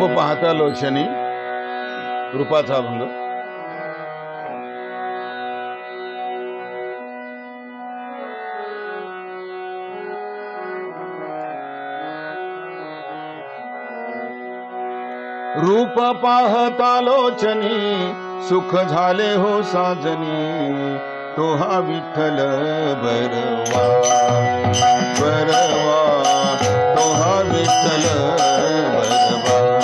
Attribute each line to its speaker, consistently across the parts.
Speaker 1: रूप पाहता लोचनी रूपाचा भंग रूप पाहता लोचनी सुख झाले हो साजनी. तो हा विठ्ठल बरवा. बरवा तो हा विठ्ठल बरवा.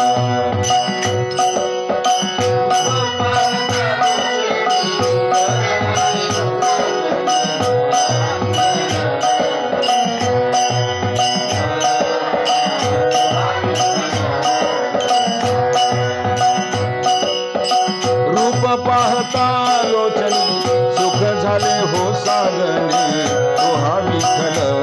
Speaker 1: पाहता लोचनी. सुख झाले हो साधने तो हा विठ्ठल.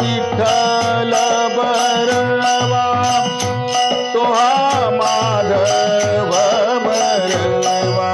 Speaker 1: विठ्ठल बरवा तोहा माधव बरवा.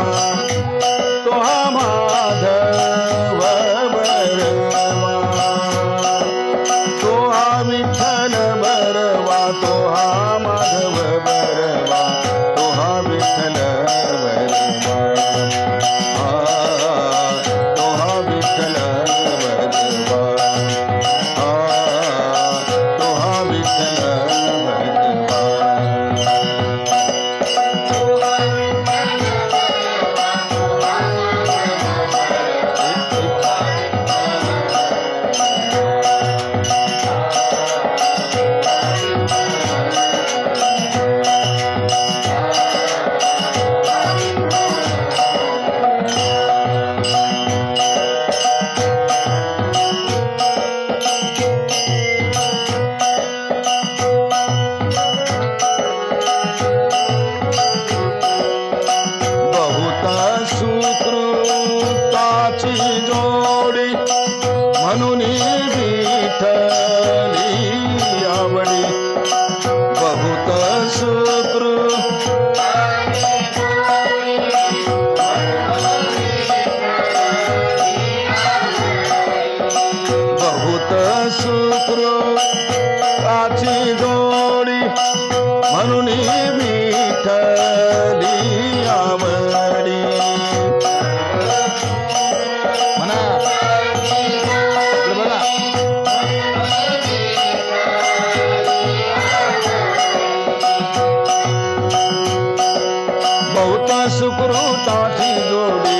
Speaker 1: তাঁতি দৌড়ে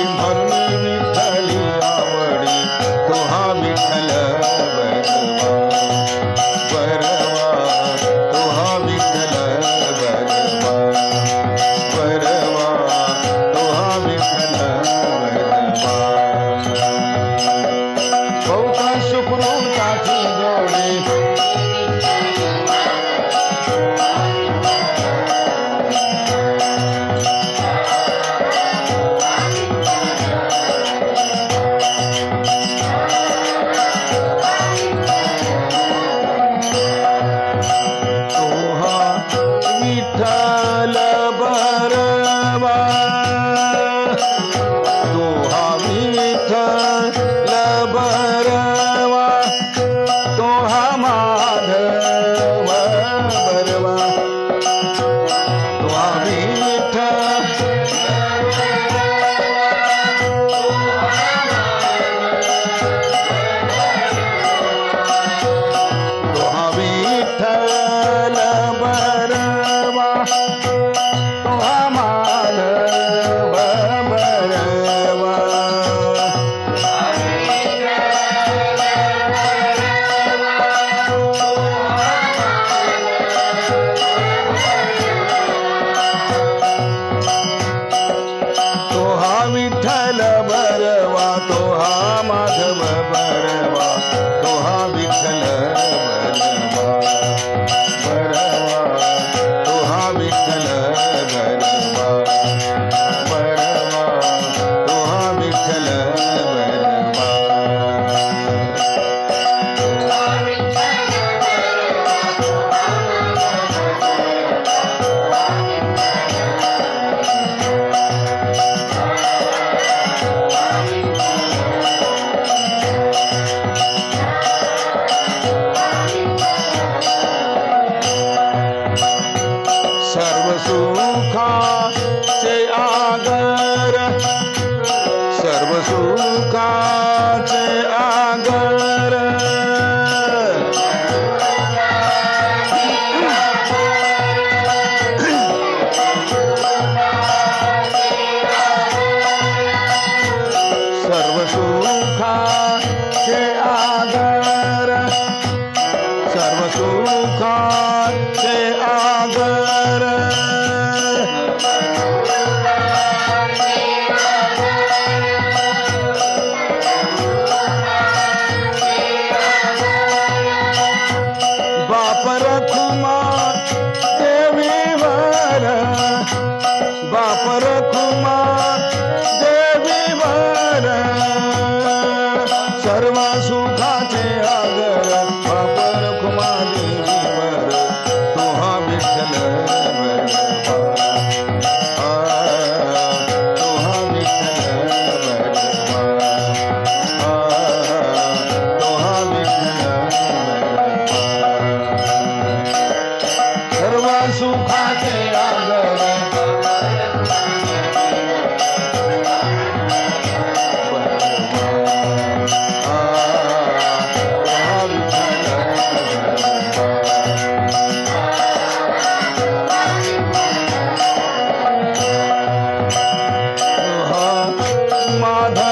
Speaker 1: बापर कुमार মাধা